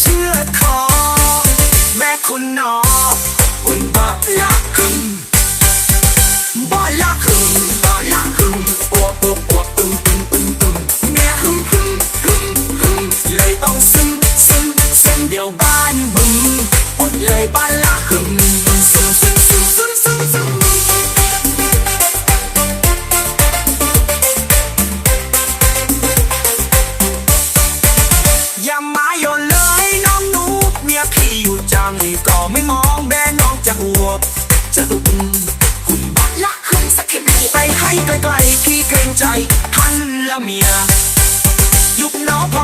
เชื่อคอแม่คุณนอคุณบอกรัก ดียวบ้านบึลุกเลยใบ้ละขึ้นยาม้ายอ่านเลยน้องหนูเมียพี่ยู่จังก็ไม่มองแม่น้องจะหัวจะตุ้คุณบ้านละหึงสักทีไปให้ไกลๆพี่เกรงใจท่านละเมียยุบน้อง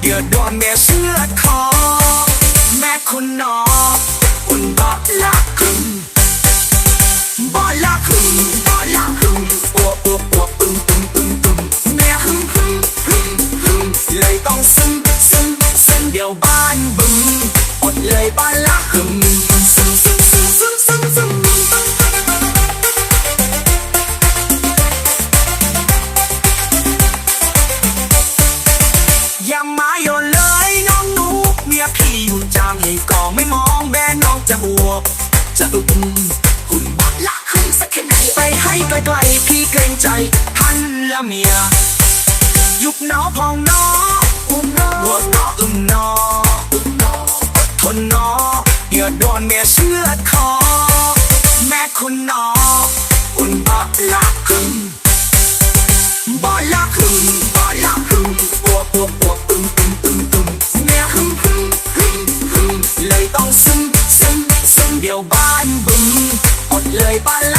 เดือดร้อนเมียเสื้อคอ แม่คุณหนออุ่นบอละกึมบอละกึมบอละกึมอัวอัวอัวอึมอึมอึมอึมแม่หึมหึมหึมหึมเลยต้องซึ้งซึ้งซึ้งเดี๋ยวบ้านบึงอดเลยบอละกึมซึ้งซึ้งซึ้งซึ้งซึ้งซึ้งอย่ามา จางให้ก่อไม่มองแม่น้องจะอวบจะอึมหุ่นบักละขึ้นสักแค่ไหนไปให้ไกลๆพี่เกรงใจท่านละเมีย ยุบหนอพองหนออุ้มหนอหัวหนออึมหนอทนหนอเดือดร้อนเมียเชื่อดคอแม่คุณหนออุ่นบักละขึ้น เลยต้องซึมซึมซึมเดี๋ยวบ้า